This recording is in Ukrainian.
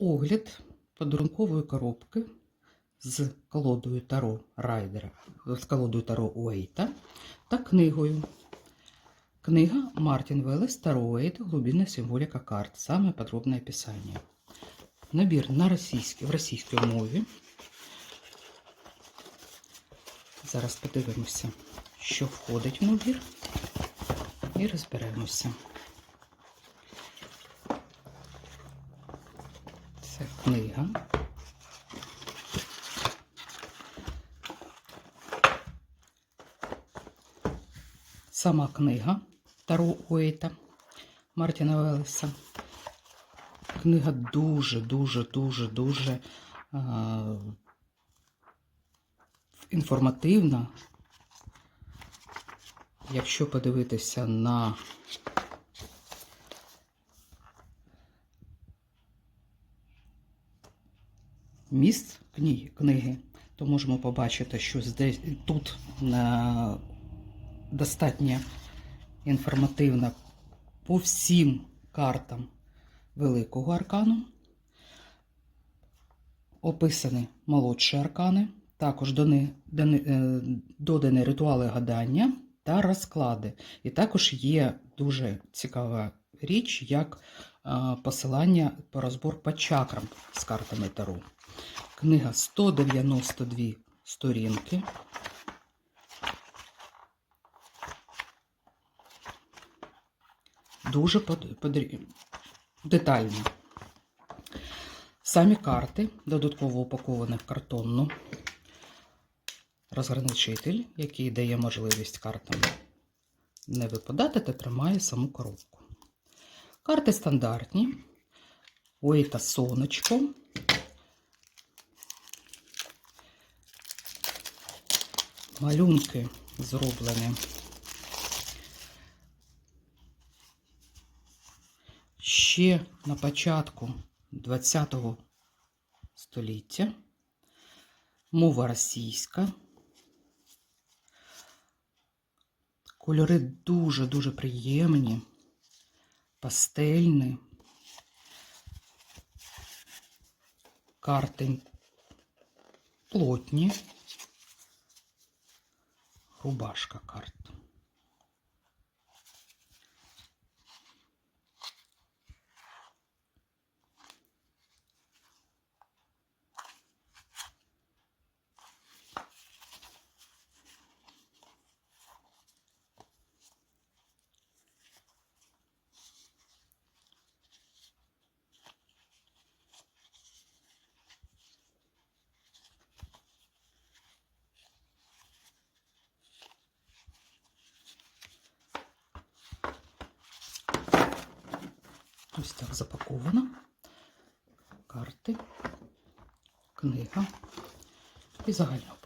Огляд подарункової коробки з колодою Таро Райдера, з колодою Таро Уейта та книгою. Книга Мартин Велес Таро Уэйт «Глубинная символика карт. Самое подробное описание». Набір на російській, в російській мові. Зараз подивимося, що входить в набір, і розберемося. Книга. Сама книга Таро Уейта Мартіна Велеса. Книга дуже, дуже, дуже, дуже а, інформативна. Якщо подивитися на міст книги, то можемо побачити, що здесь, тут е, достатньо інформативно по всім картам великого аркану. Описані молодші аркани, також е, додані ритуали гадання та розклади. І також є дуже цікава річ, як е, посилання по розбор по чакрам з картами Таро. Книга 192 сторінки. Дуже детально. Самі карти додатково упаковані в картонну розграничитель, який дає можливість картам не випадати та тримає саму коробку. Карти стандартні. Ой, та сонечко. Малюнки зроблені. Ще на початку ХХ століття. Мова російська. Кольори дуже-дуже приємні, пастельні. Карти плотні. Рубашка карт. Ось так запаковано. Карти, книга і загальна